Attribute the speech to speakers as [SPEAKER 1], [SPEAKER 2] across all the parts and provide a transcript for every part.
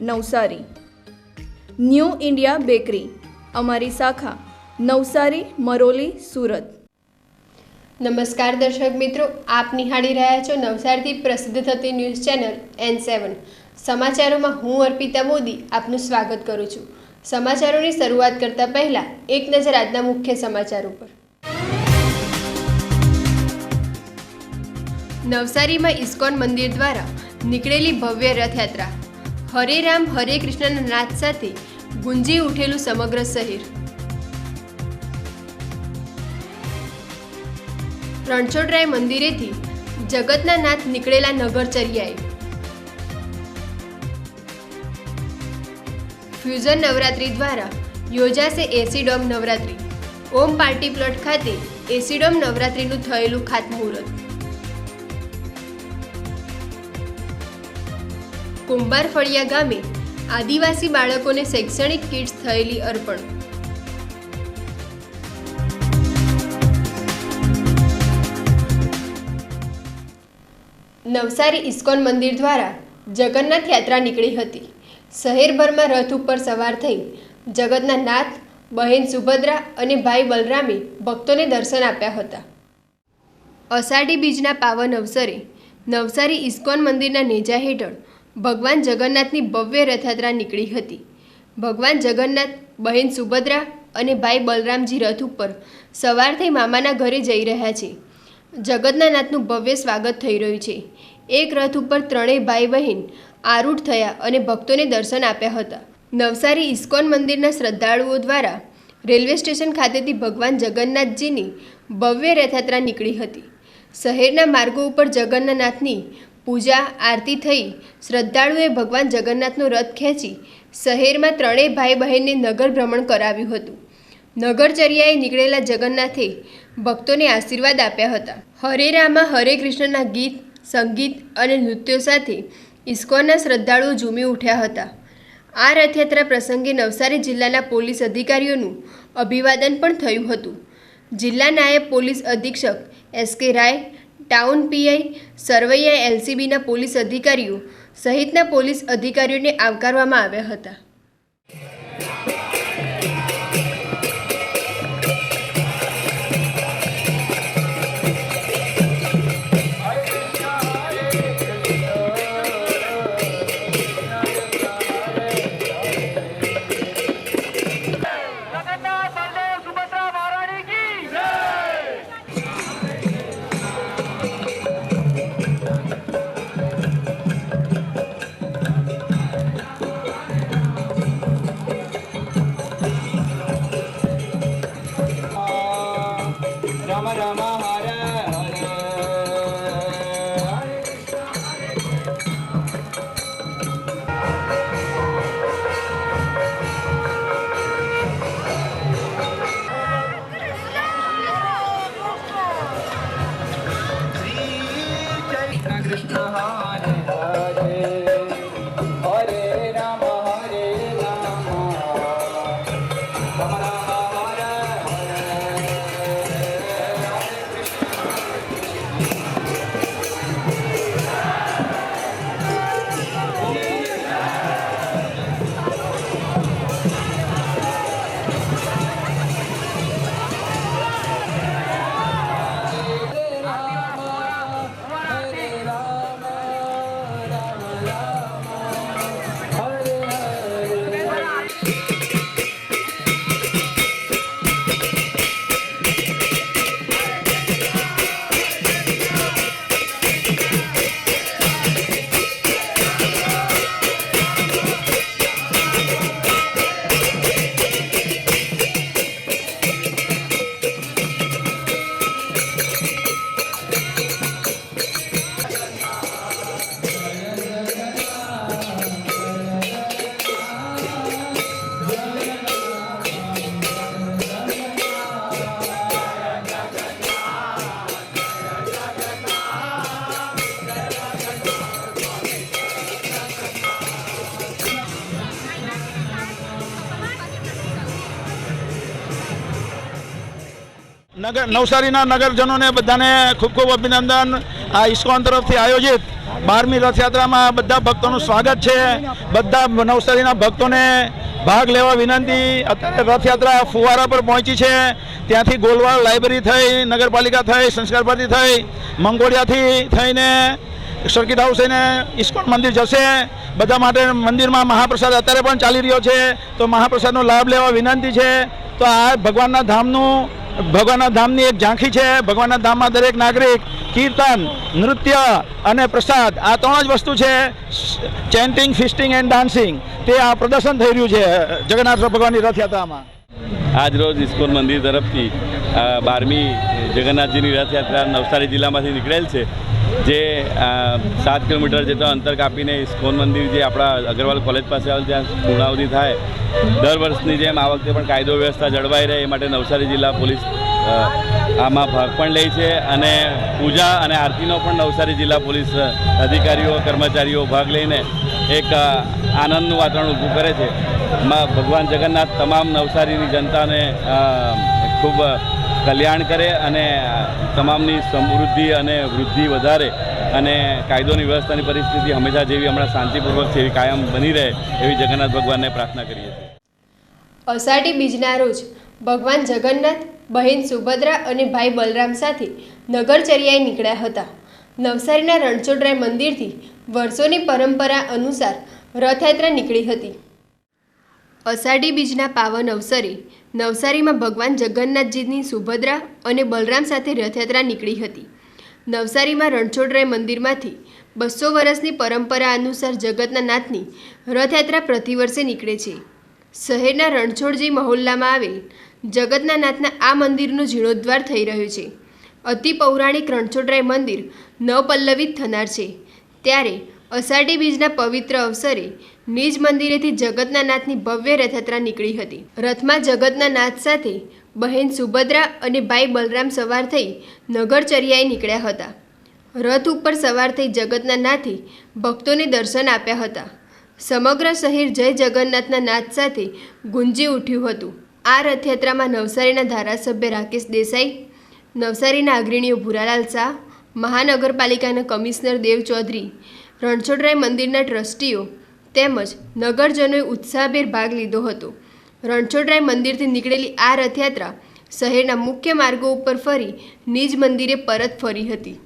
[SPEAKER 1] Navsari. New India bakery, અમારી શાખા, નવસારી, મરોલી, સુરત.
[SPEAKER 2] નમસ્કાર દર્શક મિત્રો, આપ નિહાળી રહ્યા છો નવસારીથી પ્રસિદ્ધ થતી ન્યૂઝ ચેનલ એન સેવન. સમાચારોમાં હું અર્પિતા મોદી આપનું સ્વાગત કરું છું. સમાચારોની શરૂઆત કરતા પહેલા એક નજર આજના મુખ્ય સમાચાર ઉપર. નવસારીમાં ઇસ્કોન મંદિર દ્વારા નીકળેલી ભવ્ય રથયાત્રા. હરે રામ, હરે કૃષ્ણના નાદ સાથે ગુંજી ઉઠેલું સમગ્ર શહેર. રણછોડરાય મંદિરેથી જગતના નાથ નીકળેલા નગરચર્યાએ ફ્યુઝન નવરાત્રી દ્વારા યોજાશે AC dome Navratri. Om party plot ખાતે એસીડોમ નવરાત્રીનું થયેલું ખાતમુહૂર્ત. કુંભાર ફળિયા ગામે આદિવાસી બાળકોને શૈક્ષણિક કિટ્સ થયેલી અર્પણ. નવસારી ઇસ્કોન મંદિર દ્વારા જગન્નાથ યાત્રા નીકળી હતી. શહેરભરમાં રથ ઉપર સવાર થઈ જગતના નાથ, બહેન સુભદ્રા અને ભાઈ બલરામે ભક્તોને દર્શન આપ્યા હતા. અષાઢી બીજના પાવન અવસરે નવસારી ઇસ્કોન મંદિરના નેજા હેઠળ ભગવાન જગન્નાથની ભવ્ય રથયાત્રા નીકળી હતી. ભગવાન જગન્નાથ, બહેન સુભદ્રા અને ભાઈ બલરામજી રથ ઉપર સવારથી મામાના ઘરે જઈ રહ્યા છે. જગન્નાથનું ભવ્ય સ્વાગત થઈ રહ્યું છે. એક રથ ઉપર ત્રણેય ભાઈ બહેન આરૂઢ થયા અને ભક્તોને દર્શન આપ્યા હતા. નવસારી ઇસ્કોન મંદિરના શ્રદ્ધાળુઓ દ્વારા રેલવે સ્ટેશન ખાતેથી ભગવાન જગન્નાથજીની ભવ્ય રથયાત્રા નીકળી હતી. શહેરના માર્ગો ઉપર જગન્નાથની પૂજા, આરતી થઈ. શ્રદ્ધાળુએ ભગવાન જગન્નાથનો રથ ખેંચી શહેરમાં ત્રણેય ભાઈ બહેનને નગર ભ્રમણ કરાવ્યું હતું. નગરચર્યાએ નીકળેલા જગન્નાથે ભક્તોને આશીર્વાદ આપ્યા હતા. હરે રામા, હરે કૃષ્ણના ગીત, સંગીત અને નૃત્યો સાથે ઇસ્કોનના શ્રદ્ધાળુઓ ઝૂમી ઉઠ્યા હતા. આ રથયાત્રા પ્રસંગે નવસારી જિલ્લાના પોલીસ અધિકારીઓનું અભિવાદન પણ થયું હતું. જિલ્લા નાયબ પોલીસ અધિક્ષક S K Rai town PI Sarvaiya એલસીબીના police અધિકારીઓ સહિતના પોલીસ અધિકારીઓને આવકારવામાં આવ્યા હતા.
[SPEAKER 3] Thank you.
[SPEAKER 4] નગર નવસારીના નગરજનોને બધાને ખૂબ ખૂબ અભિનંદન. આ ઇસ્કોન તરફથી આયોજિત બારમી રથયાત્રામાં બધા ભક્તોનું સ્વાગત છે. બધા નવસારીના ભક્તોને ભાગ લેવા વિનંતી. અત્યારે રથયાત્રા ફુવારા પર પહોંચી છે. ત્યાંથી ગોલવાડ લાઇબ્રેરી થઈ, નગરપાલિકા થઈ, સંસ્કાર થઈ મંગોડિયાથી થઈને સર્કિટ હાઉસ થઈને ઇસ્કોન મંદિર જશે. બધા માટે મંદિરમાં મહાપ્રસાદ અત્યારે પણ ચાલી રહ્યો છે. તો મહાપ્રસાદનો લાભ લેવા વિનંતી છે. તો આ ભગવાનના ધામનું ભગવાનના ધામની એક ઝાંખી છે. ભગવાનના ધામમાં દરેક નાગરિક કીર્તન, નૃત્ય અને પ્રસાદ, આ ત્રણ જ વસ્તુ છે. ચેન્ટિંગ ફિસ્ટિંગ એન્ડ ડાન્સિંગ તે આ પ્રદર્શન થઈ રહ્યું છે. જગન્નાથ ભગવાનની રથયાત્રામાં.
[SPEAKER 5] આજરોજ ઇસ્કોન મંદિર તરફથી બારમી જગન્નાથજીની રથયાત્રા નવસારી જિલ્લામાંથી નીકળેલ છે. જે સાત કિલોમીટર જેટલો અંતર કાપીને ઇસ્કોન મંદિર જે આપણા અગરવાલ કોલેજ પાસે આવેલ ત્યાં પૂર્ણાવધિ થાય, દર વર્ષની જેમ આ વખતે પણ કાયદો વ્યવસ્થા જળવાઈ રહે એ માટે નવસારી જિલ્લા પોલીસ આમાં ભાગ પણ લે છે અને પૂજા અને આરતીનો પણ નવસારી જિલ્લા પોલીસ અધિકારીઓ, કર્મચારીઓ ભાગ લઈને એક આનંદનું વાતાવરણ ઊભું કરે છે. માં ભગવાન જગન્નાથ તમામ નવસારીની જનતાને ખૂબ કલ્યાણ કરે અને તમામની સમૃદ્ધિ અને વૃદ્ધિ વધારે અને કાયદોની વ્યવસ્થાની પરિસ્થિતિ હંમેશા જેવી હમણાં શાંતિપૂર્વક છે એવી કાયમ બની રહે એવી જગન્નાથ ભગવાનને પ્રાર્થના કરીએ છીએ.
[SPEAKER 2] અષાઢી બીજના રોજ ભગવાન જગન્નાથ, બહેન સુભદ્રા અને ભાઈ બલરામ સાથે નગરચર્યાએ નીકળ્યા હતા. નવસારીના રણછોડરાય મંદિરથી વર્ષોની પરંપરા અનુસાર રથયાત્રા નીકળી હતી. અષાઢી બીજના પાવન અવસરે નવસારીમાં ભગવાન જગન્નાથજીની સુભદ્રા અને બલરામ સાથે રથયાત્રા નીકળી હતી. નવસારીમાં રણછોડરાય મંદિરમાંથી બસો વર્ષની પરંપરા અનુસાર જગતના નાથની રથયાત્રા પ્રતિવર્ષે નીકળે છે. શહેરના રણછોડજી મહોલ્લામાં આવેલ જગતના નાથના આ મંદિરનો જીર્ણોદ્ધાર થઈ રહ્યો છે. અતિ પૌરાણિક રણછોડરાય મંદિર નવપલ્લવિત થનાર છે. ત્યારે અષાઢી બીજના પવિત્ર અવસરે નિજ મંદિરેથી જગતના નાથની ભવ્ય રથયાત્રા નીકળી હતી. રથમાં જગતના નાથ સાથે બહેન સુભદ્રા અને ભાઈ બલરામ સવાર થઈ નગરચર્યાએ નીકળ્યા હતા. રથ ઉપર સવાર થઈ જગતના નાથે ભક્તોને દર્શન આપ્યા હતા. સમગ્ર શહેર જય જગન્નાથના નાથ સાથે ગુંજી ઉઠ્યું હતું. આ રથયાત્રામાં નવસારીના ધારાસભ્ય રાકેશ દેસાઈ, નવસારીના અગ્રણીઓ ભૂરાલાલ શાહ, મહાનગરપાલિકાના કમિશનર દેવ ચૌધરી રણછોડરાય મંદિરના ટ્રસ્ટીઓ તેમજ નગરજનોએ ઉત્સાહભેર ભાગ લીધો હતો. રણછોડરાય મંદિરથી નીકળેલી આ રથયાત્રા શહેરના મુખ્ય માર્ગો ઉપર ફરી નિજ મંદિરે પરત ફરી હતી.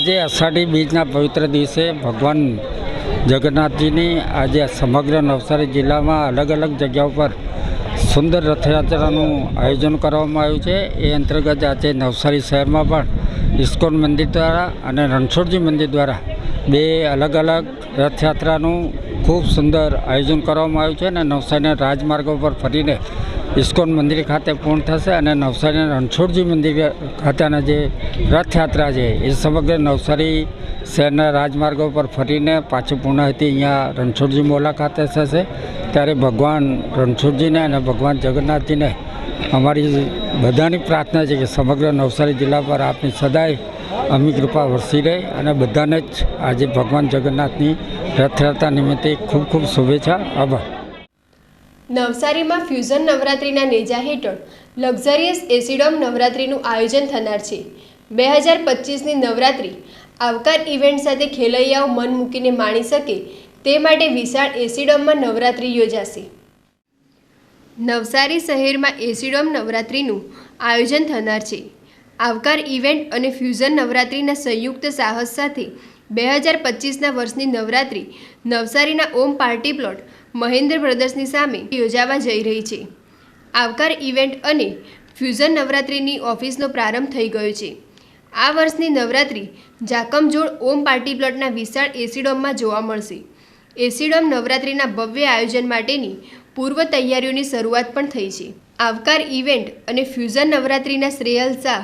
[SPEAKER 6] આજે અષાઢી બીજના પવિત્ર દિવસે ભગવાન જગન્નાથજીની આજે સમગ્ર નવસારી જિલ્લામાં અલગ અલગ જગ્યાઓ પર સુંદર રથયાત્રાનું આયોજન કરવામાં આવ્યું છે. એ અંતર્ગત આજે નવસારી શહેરમાં પણ ઇસ્કોન મંદિર દ્વારા અને રણછોડજી મંદિર દ્વારા બે અલગ અલગ રથયાત્રાનું ખૂબ સુંદર આયોજન કરવામાં આવ્યું છે અને નવસારીના રાજમાર્ગો પર ફરીને ઇસ્કોન મંદિર ખાતે પૂર્ણ થશે અને નવસારીના રણછોડજી મંદિર ખાતેના જે રથયાત્રા છે એ સમગ્ર નવસારી શહેરના રાજમાર્ગો પર ફરીને પાછી હતી અહીંયા રણછોડજી મોલા ખાતે થશે. ત્યારે ભગવાન રણછોડજીને અને ભગવાન જગન્નાથજીને અમારી બધાની પ્રાર્થના છે કે સમગ્ર નવસારી જિલ્લા પર આપની સદાય અમી કૃપા વરસી રહે અને બધાને જ આજે ભગવાન જગન્નાથની રથયાત્રા નિમિત્તે ખૂબ ખૂબ શુભેચ્છા. આભાર.
[SPEAKER 2] નવસારીમાં ફ્યુઝન નવરાત્રિના નેજા હેઠળ લક્ઝરિયસ એસિડોમ નવરાત્રિનું આયોજન થનાર છે. બે હજાર પચીસની નવરાત્રિ આવકાર ઇવેન્ટ સાથે ખેલૈયાઓ મન મૂકીને માણી શકે તે માટે વિશાળ એસિડોમમાં નવરાત્રિ યોજાશે. નવસારી શહેરમાં એસિડોમ નવરાત્રિનું આયોજન થનાર છે. આવકાર ઇવેન્ટ અને ફ્યુઝન નવરાત્રિના સંયુક્ત સાહસ સાથે બે હજાર પચીસના વર્ષની નવરાત્રિ નવસારીના ઓમ પાર્ટી પ્લોટ મહેન્દ્ર બ્રદર્સની સામે યોજાવા જઈ રહી છે. આવકાર ઇવેન્ટ અને ફ્યુઝન નવરાત્રિની ઓફિસનો પ્રારંભ થઈ ગયો છે. આ વર્ષની નવરાત્રિ જાકમજોડ ઓમ પાર્ટી પ્લોટના વિશાળ એસીડોમમાં જોવા મળશે. એસીડોમ નવરાત્રિના ભવ્ય આયોજન માટેની પૂર્વ તૈયારીઓની શરૂઆત પણ થઈ છે. આવકાર ઇવેન્ટ અને ફ્યુઝન નવરાત્રિના શ્રેયલ શાહ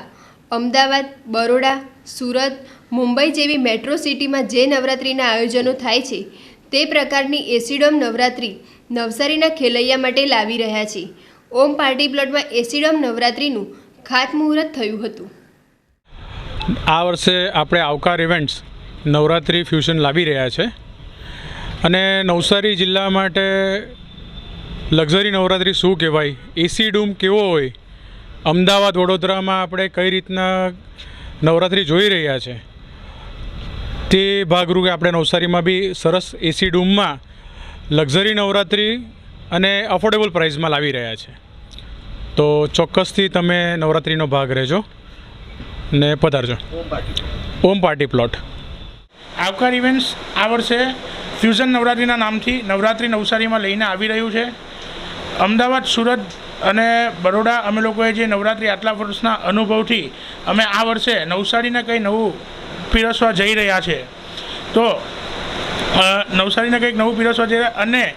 [SPEAKER 2] અમદાવાદ, બરોડા, સુરત, મુંબઈ જેવી મેટ્રો સિટીમાં જે નવરાત્રિના આયોજનો થાય છે, તે પ્રકારની એસીડોમ નવરાત્રિ નવસારીના ખેલૈયા માટે લાવી રહ્યા છે. ઓમ પાર્ટી પ્લોટમાં એસીડોમ નવરાત્રિનું ખાતમુહૂર્ત થયું હતું.
[SPEAKER 7] આ વર્ષે આપણે આવકાર ઇવેન્ટ્સ નવરાત્રિ ફ્યુઝન લાવી રહ્યા છે. અને નવસારી જિલ્લા માટે લક્ઝરી નવરાત્રિ શું કહેવાય? એસી ડૂમ કેવો હોય? અમદાવાદ, વડોદરામાં આપણે કઈ રીતના નવરાત્રિ જોઈ રહ્યા છે? તે ભાગરૂપે આપણે નવસારીમાં બી સરસ એસી ડૂમમાં લક્ઝરી નવરાત્રિ અને અફોર્ડેબલ પ્રાઇસમાં લાવી રહ્યા છે. તો ચોક્કસથી તમે નવરાત્રિનો ભાગ રહેજો ને પધારજો. Om party plot.
[SPEAKER 8] Aavkar events આ વર્ષે ફ્યુઝન નવરાત્રિના નામથી નવરાત્રિ નવસારીમાં લઈને આવી રહ્યું છે. અમદાવાદ, સુરત અને બરોડા અમે લોકોએ જે નવરાત્રિ આટલા વર્ષના અનુભવથી અમે આ વર્ષે નવસારીને કંઈ નવું પીરસવા જઈ રહ્યા છે. તો નવસારીને કંઈક નવું પીરસવા જઈ રહ્યા અને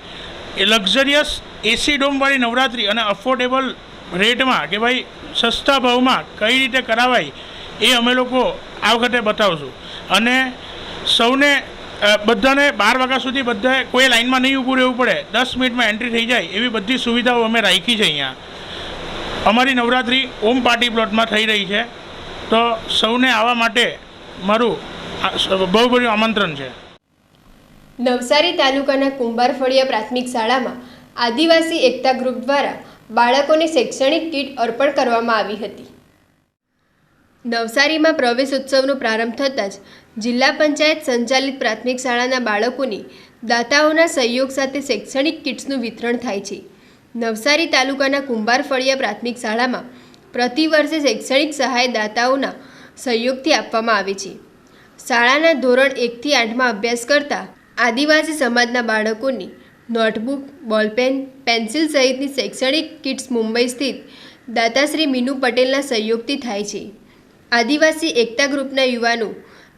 [SPEAKER 8] લક્ઝરિયસ એસી ડોમવાળી નવરાત્રિ અને અફોર્ડેબલ રેટમાં કે ભાઈ સસ્તા ભાવમાં કઈ રીતે કરાવાય એ અમે લોકો આ વખતે બતાવશું. અને સૌને બધાને બાર વાગ્યા સુધી બધાએ કોઈ લાઇનમાં નહીં ઊભું રહેવું પડે. દસ મિનિટમાં એન્ટ્રી થઈ જાય એવી બધી સુવિધાઓ અમે રાખી છે અહીંયા. અમારી નવરાત્રિ ઓમ પાર્ટી પ્લોટમાં થઈ રહી છે. તો સૌને આવવા માટે મારું બહુ બધું આમંત્રણ છે.
[SPEAKER 2] નવસારી તાલુકાના કુંભારફળિયા પ્રાથમિક શાળામાં આદિવાસી એકતા ગ્રુપ દ્વારા બાળકોને શૈક્ષણિક કીટ અર્પણ કરવામાં આવી હતી. નવસારીમાં પ્રવેશ ઉત્સવનો પ્રારંભ થતાં જ જિલ્લા પંચાયત સંચાલિત પ્રાથમિક શાળાના બાળકોને દાતાઓના સહયોગ સાથે શૈક્ષણિક કિટ્સનું વિતરણ થાય છે. નવસારી તાલુકાના કુંભારફળિયા પ્રાથમિક શાળામાં પ્રતિ વર્ષે શૈક્ષણિક સહાય દાતાઓના સહયોગથી આપવામાં આવે છે. શાળાના ધોરણ એકથી આઠમાં અભ્યાસ કરતા આદિવાસી સમાજના બાળકોને નોટબુક, બોલપેન, પેન્સિલ સહિતની શૈક્ષણિક કિટ્સ મુંબઈ સ્થિત દાતાશ્રી મીનુ પટેલના સહયોગથી થાય છે. આદિવાસી એકતા ગ્રુપના યુવાનો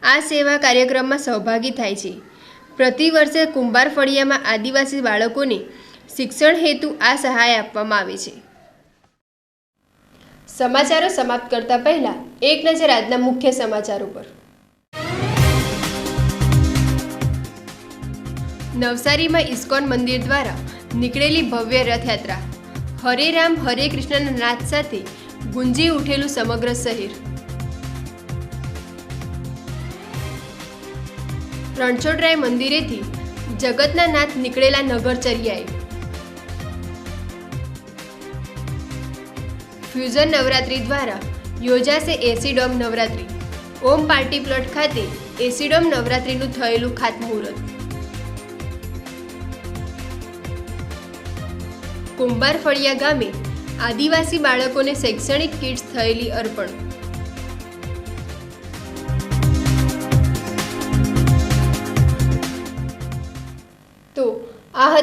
[SPEAKER 2] આ સેવા કાર્યક્રમમાં સહભાગી થાય છે. પ્રતિ વર્ષે કુંભાર ફળિયામાં આદિવાસી બાળકોને શિક્ષણ હેતુ આ સહાય આપવામાં આવે છે. સમાચારો સમાપ્ત કરતા પહેલા એક નજર આજના મુખ્ય સમાચારો પર નવસારીમાં ઇસ્કોન મંદિર દ્વારા નીકળેલી ભવ્ય રથયાત્રા. હરે રામ, હરે કૃષ્ણના નાદ સાથે ગુંજી ઉઠેલું સમગ્ર શહેર. રણછોડરાય મંદિરેથી જગતના નાથ નીકળેલા નગરચર્યાએ ફ્યુઝન નવરાત્રી દ્વારા યોજાશે AC dome Navratri. Om party plot ખાતે એસીડોમ નવરાત્રીનું થયેલું ખાતમુહૂર્ત. કુંભાર ફળિયા ગામે આદિવાસી બાળકોને શૈક્ષણિક કિટ્સ થયેલી અર્પણ.